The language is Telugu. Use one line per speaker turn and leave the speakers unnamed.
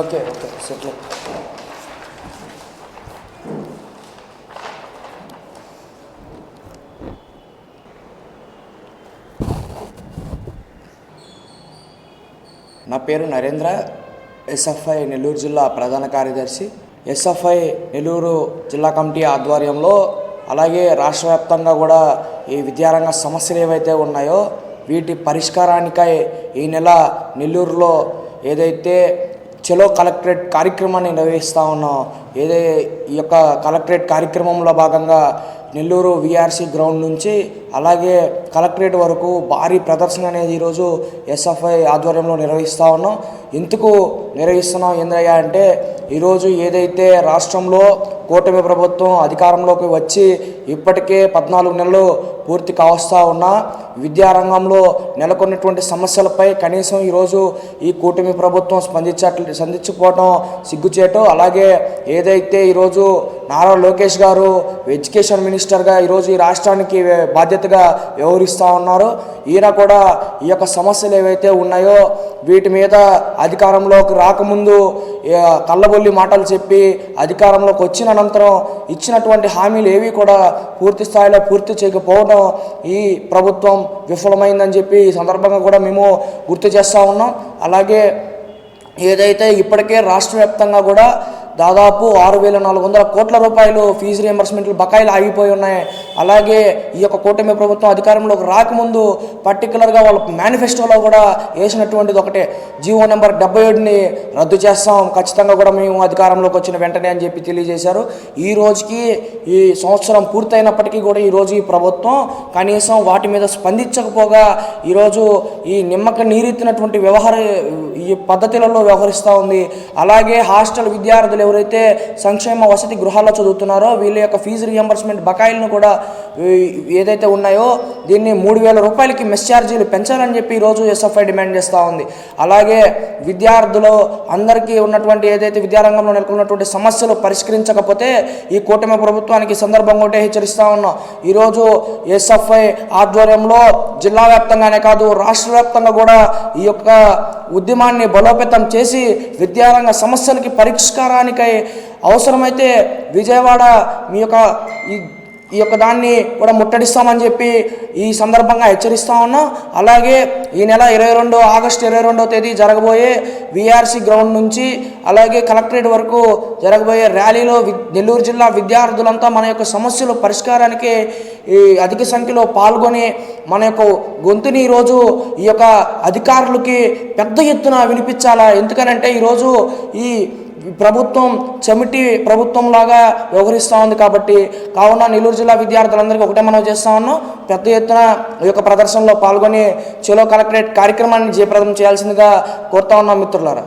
ఓకే ఓకే సెటిల్ నా పేరు నరేంద్ర. ఎస్ఎఫ్ఐ నెల్లూరు జిల్లా ప్రధాన కార్యదర్శి. ఎస్ఎఫ్ఐ నెల్లూరు జిల్లా కమిటీ ఆధ్వర్యంలో అలాగే రాష్ట్ర వ్యాప్తంగా కూడా ఈ విద్యారంగ సమస్యలు ఏవైతే ఉన్నాయో వీటి పరిష్కారానికై ఈ నెల నెల్లూరులో ఏదైతే చలో కలెక్టరేట్ కార్యక్రమాన్ని నిర్వహిస్తూ ఉన్నాం. ఏదే ఈ యొక్క కలెక్టరేట్ కార్యక్రమంలో భాగంగా నెల్లూరు విఆర్సి గ్రౌండ్ నుంచి అలాగే కలెక్టరేట్ వరకు భారీ ప్రదర్శన అనేది ఈరోజు ఎస్ఎఫ్ఐ ఆధ్వర్యంలో నిర్వహిస్తూ ఉన్నాం. ఎందుకు నిర్వహిస్తున్నాం? ఏందయ్యా అంటే ఈరోజు ఏదైతే రాష్ట్రంలో కూటమి ప్రభుత్వం అధికారంలోకి వచ్చి ఇప్పటికే పద్నాలుగు నెలలు పూర్తి కావస్తా ఉన్నా విద్యారంగంలో నెలకొన్నటువంటి సమస్యలపై కనీసం ఈరోజు ఈ కూటమి ప్రభుత్వం స్పందించట్లే స్పందించకపోవటం సిగ్గుచేటు అలాగే ఏదైతే ఈరోజు నారా లోకేష్ గారు ఎడ్యుకేషన్ మినిస్టర్గా ఈరోజు ఈ రాష్ట్రానికి బాధ్యతగా వ్యవహరిస్తూ ఉన్నారు. ఈయన కూడా ఈ యొక్క సమస్యలు ఏవైతే ఉన్నాయో వీటి మీద అధికారంలోకి రాకముందు కళ్ళబొల్లి మాటలు చెప్పి అధికారంలోకి వచ్చిన అనంతరం ఇచ్చినటువంటి హామీలు ఏవి కూడా పూర్తి స్థాయిలో పూర్తి చేయకపోవడం ఈ ప్రభుత్వం విఫలమైందని చెప్పి ఈ సందర్భంగా కూడా మేము గుర్తు చేస్తూ ఉన్నాం. అలాగే ఏదైతే ఇప్పటికే రాష్ట్ర వ్యాప్తంగా కూడా దాదాపు ఆరు వేల నాలుగు వందల కోట్ల రూపాయలు ఫీజు రియంబర్స్మెంట్లు బకాయిలు ఆగిపోయి ఉన్నాయి. అలాగే ఈ యొక్క కూటమి ప్రభుత్వం అధికారంలోకి రాకముందు పర్టికులర్గా వాళ్ళ మేనిఫెస్టోలో కూడా వేసినటువంటిది ఒకటే. జీవో నెంబర్ డెబ్బై ఏడుని రద్దు చేస్తాం ఖచ్చితంగా కూడా మేము అధికారంలోకి వచ్చిన వెంటనే అని చెప్పి తెలియజేశారు. ఈ రోజుకి ఈ సంవత్సరం పూర్తయినప్పటికీ కూడా ఈరోజు ఈ ప్రభుత్వం కనీసం వాటి మీద స్పందించకపోగా ఈరోజు ఈ నిమ్మక నీరెత్తినటువంటి వ్యవహార ఈ పద్ధతులలో వ్యవహరిస్తూ ఉంది. అలాగే హాస్టల్ విద్యార్థులు ఎవరైతే సంక్షేమ వసతి గృహాల్లో చదువుతున్నారో వీళ్ళ యొక్క ఫీజు రియంబర్స్మెంట్ బకాయిలను కూడా ఏదైతే ఉన్నాయో దీన్ని మూడు వేల రూపాయలకి మెస్ ఛార్జీలు పెంచాలని చెప్పి ఈరోజు ఎస్ఎఫ్ఐ డిమాండ్ చేస్తూ ఉంది. అలాగే విద్యార్థులు అందరికీ ఉన్నటువంటి ఏదైతే విద్యారంగంలో నెలకొన్నటువంటి సమస్యలు పరిష్కరించకపోతే ఈ కూటమి ప్రభుత్వానికి సందర్భం సందర్భంగా ఒకటే హెచ్చరిస్తూ ఉన్నాం. ఈరోజు ఎస్ఎఫ్ఐ ఆధ్వర్యంలో జిల్లా వ్యాప్తంగానే కాదు రాష్ట్ర వ్యాప్తంగా కూడా ఈ యొక్క ఉద్యమాన్ని బలోపేతం చేసి విద్యారంగ సమస్యలకి పరిష్కారానికి అవసరమైతే విజయవాడ మీ యొక్క ఈ ఈ యొక్క దాన్ని కూడా ముట్టడిస్తామని చెప్పి ఈ సందర్భంగా హెచ్చరిస్తా ఉన్నాం. అలాగే ఈ నెల ఇరవై రెండు ఆగస్టు ఇరవై రెండో తేదీ జరగబోయే విఆర్సి గ్రౌండ్ నుంచి అలాగే కలెక్టరేట్ వరకు జరగబోయే ర్యాలీలో వి నెల్లూరు జిల్లా విద్యార్థులంతా మన యొక్క సమస్యల పరిష్కారానికి ఈ అధిక సంఖ్యలో పాల్గొని మన యొక్క గొంతుని ఈరోజు ఈ యొక్క అధికారులకి పెద్ద ఎత్తున వినిపించాలా? ఎందుకనంటే ఈరోజు ఈ ప్రభుత్వం చెమిటి ప్రభుత్వం లాగా వ్యవహరిస్తూ ఉంది కాబట్టి కావున నెల్లూరు జిల్లా విద్యార్థులందరికీ ఒకటే మనం చేస్తా ఉన్నాం పెద్ద ఎత్తున ఈ యొక్క ప్రదర్శనలో పాల్గొని చెలో కలెక్టరేట్ కార్యక్రమాన్ని జయప్రదం చేయాల్సిందిగా కోరుతా ఉన్నాం మిత్రులారా.